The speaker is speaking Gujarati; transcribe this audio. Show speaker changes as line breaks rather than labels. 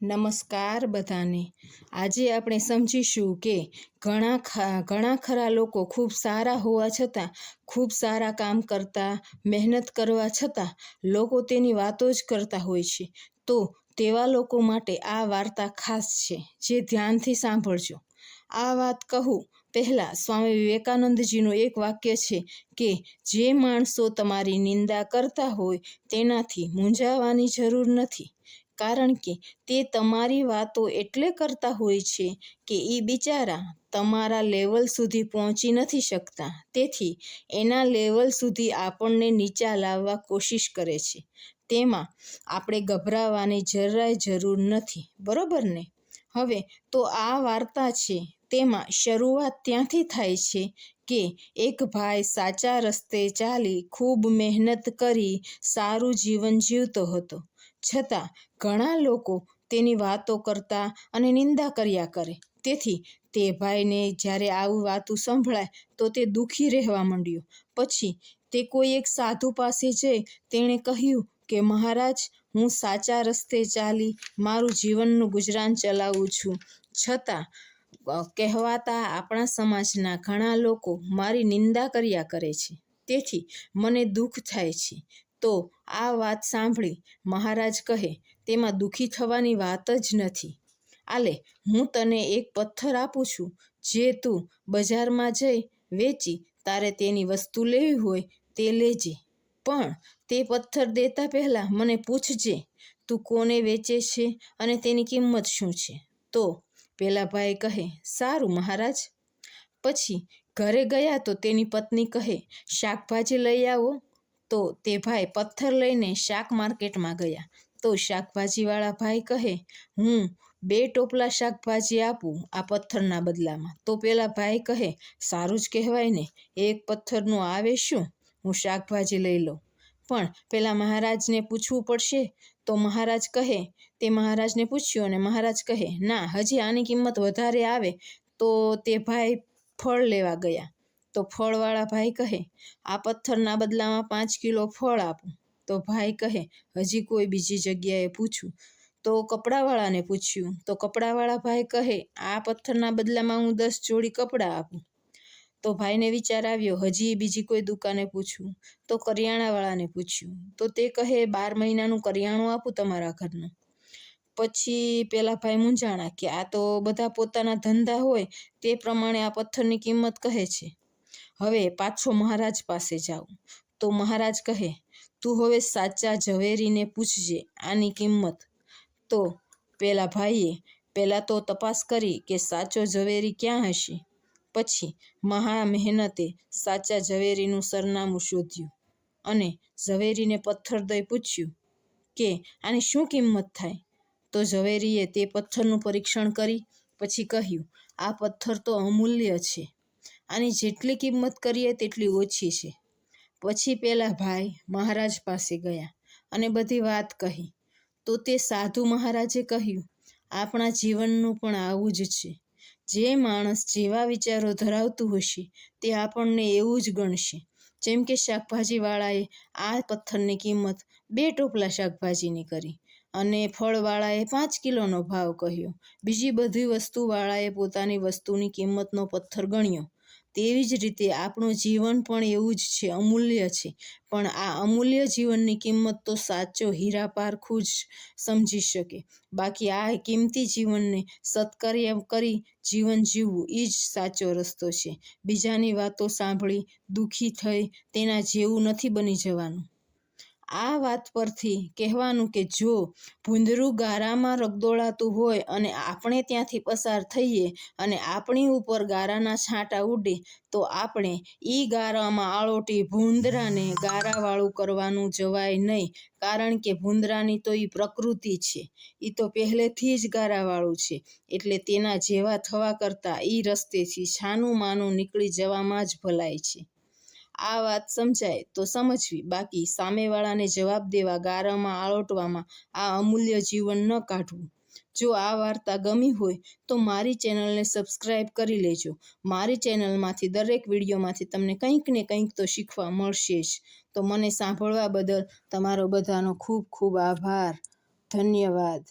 નમસ્કાર બધાને. આજે આપણે સમજીશું કે ઘણા ઘણા ખરા લોકો ખૂબ સારા હોવા છતાં, ખૂબ સારા કામ કરતા, મહેનત કરવા છતાં, લોકો તેની વાતો જ કરતા હોય છે. તો તેવા લોકો માટે આ વાર્તા ખાસ છે, જે ધ્યાનથી સાંભળજો. આ વાત કહું પહેલાં સ્વામી વિવેકાનંદજીનું એક વાક્ય છે કે, જે માણસો તમારી નિંદા કરતા હોય તેનાથી મૂંઝાવાની જરૂર નથી. કારણ કે તે તમારી વાતો એટલે કરતા હોય છે કે એ બિચારા તમારા લેવલ સુધી પહોંચી નથી શકતા. તેથી એના લેવલ સુધી આપણને નીચા લાવવા કોશિશ કરે છે. તેમાં આપણે ગભરાવાની જરાય જરૂર નથી, બરોબર ને? હવે તો આ વાર્તા છે, તેમાં શરૂઆત ત્યાંથી થાય છે કે એક ભાઈ સાચા રસ્તે ચાલી ખૂબ મહેનત કરી સારું જીવન જીવતો હતો. છતાં ઘણા લોકો તેની વાતો કરતા અને નિંદા કર્યા કરે. તેથી તે ભાઈને જ્યારે આવું વાતું સંભળાય તો તે દુઃખી રહેવા માંડ્યો. પછી તે કોઈ એક સાધુ પાસે જઈ તેણે કહ્યું કે, મહારાજ, હું સાચા રસ્તે ચાલી મારું જીવનનું ગુજરાન ચલાવું છું. છતાં કહેવાતા આપણા સમાજના ઘણા લોકો મારી નિંદા કર્યા કરે છે. તેથી મને દુઃખ થાય છે. તો આ વાત સાંભળી મહારાજ કહે, તેમાં દુઃખી થવાની વાત જ નથી. આલે, હું તને એક પથ્થર આપું છું. જે તું બજારમાં જઈ વેચી, તારે તેની વસ્તુ લેવી હોય તે લેજે. પણ તે પથ્થર દેતા પહેલાં મને પૂછજે, તું કોને વેચે છે અને તેની કિંમત શું છે તો પેલા ભાઈ કહે, સારું મહારાજ. પછી ઘરે ગયા તો તેની પત્ની કહે, શાકભાજી લઈ આવો. તો તે ભાઈ પથ્થર લઈને શાક માર્કેટમાં ગયા. તો શાકભાજીવાળા ભાઈ કહે, હું બે ટોપલા શાકભાજી આપું આ પથ્થરના બદલામાં. તો પેલા ભાઈ કહે, સારું જ કહેવાય ને, એક પથ્થરનું આવે શું? હું શાકભાજી લઈ લઉં. પણ પેલા મહારાજને પૂછવું પડશે, તો મહારાજ કહે, તે મહારાજને પૂછ્યું અને મહારાજ કહે, ના, હજી આની કિંમત વધારે આવે. તો તે ભાઈ ફળ લેવા ગયા. તો ફળવાળા ભાઈ કહે, આ પથ્થરના બદલામાં પાંચ કિલો ફળ આપું. તો ભાઈ કહે, હજી કોઈ બીજી જગ્યાએ પૂછું? તો કપડાવાળાને પૂછ્યું, તો કપડાવાળા ભાઈ કહે, આ પથ્થરના બદલામાં હું દસ જોડી કપડાં આપું. તો ભાઈને વિચાર આવ્યો, હજી બીજી કોઈ દુકાને પૂછ્યું તો કરિયાણાવાળાને પૂછ્યું, તો તે કહે, બાર મહિનાનું કરિયાણું આપું તમારા ઘરનું. પછી પેલા ભાઈ મૂંઝાણા કે, આ તો બધા પોતાના ધંધા હોય, તે પ્રમાણે આ પથ્થરની કિંમત કહે છે. હવે પાછો મહારાજ પાસે જાઉં તો મહારાજ કહે, તું હવે સાચા ઝવેરીને પૂછજે આની કિંમત. તો પેલા ભાઈએ પહેલાં તો તપાસ કરી કે સાચો ઝવેરી ક્યાં હશે. પછી મહા મહેનતે સાચા ઝવેરીનું સરનામું શોધ્યું અને ઝવેરીને પથ્થર દઈ પૂછ્યું કે, આની શું કિંમત થાય? તો ઝવેરીએ તે પથ્થરનું પરીક્ષણ કરી, પછી કહ્યું, આ પથ્થર તો અમૂલ્ય છે. આની જેટલી કિંમત કરીએ તેટલી ઓછી છે. પછી પેલા ભાઈ મહારાજ પાસે ગયા અને બધી વાત કહી. તો તે સાધુ મહારાજે કહ્યું, આપણા જીવનનું પણ આવું જ છે. જે માણસ જેવા વિચારો ધરાવતું હશે તે આપણને એવું જ ગણશે. જેમ કે શાકભાજીવાળાએ આ પથ્થરની કિંમત બે ટોપલા શાકભાજીની કરી અને ફળવાળાએ પાંચ કિલોનો ભાવ કહ્યો. બીજી બધી વસ્તુવાળાએ પોતાની વસ્તુની કિંમતનો પથ્થર ગણ્યો. તેવી જ રીતે આપણું જીવન પણ એવું જ છે, અમૂલ્ય છે. પણ આ અમૂલ્ય જીવનની કિંમત તો સાચો હીરા પારખું જ સમજી શકે. બાકી આ કિંમતી જીવનને સત્કાર્ય કરી જીવન જીવવું એ જ સાચો રસ્તો છે. બીજાની વાતો સાંભળી દુઃખી થઈ તેના જેવું નથી બની જવાનું. આ વાત પરથી કહેવાનું કે જો ભૂંદરું ગારામાં રગદોળાતું હોય અને આપણે ત્યાંથી પસાર થઈએ અને આપણી ઉપર ગારાના છાંટા ઉડે, તો આપણે એ ગારામાં આળોટી ભૂંદરાને ગારાવાળું કરવાનું જવાય નહીં, કારણ કે ભૂંદરાની તો એ પ્રકૃતિ છે. એ તો પહેલેથી જ ગારાવાળું છે, એટલે તેના જેવા થવા કરતાં એ રસ્તેથી છાનું માનું નીકળી જવામાં જ ભલાય છે. આ વાત સમજાય તો સમજવી. બાકી સામેવાળાને જવાબ દેવા ગારામાં આળોટવામાં આ અમૂલ્ય જીવન ન કાઢવું. જો આ વાર્તા ગમી હોય તો મારી ચેનલને સબસ્ક્રાઈબ કરી લેજો. મારી ચેનલમાંથી દરેક વિડીયોમાંથી તમને કંઈક ને કંઈક તો શીખવા મળશે જ. તો મને સાંભળવા બદલ તમારો બધાનો ખૂબ ખૂબ આભાર. ધન્યવાદ.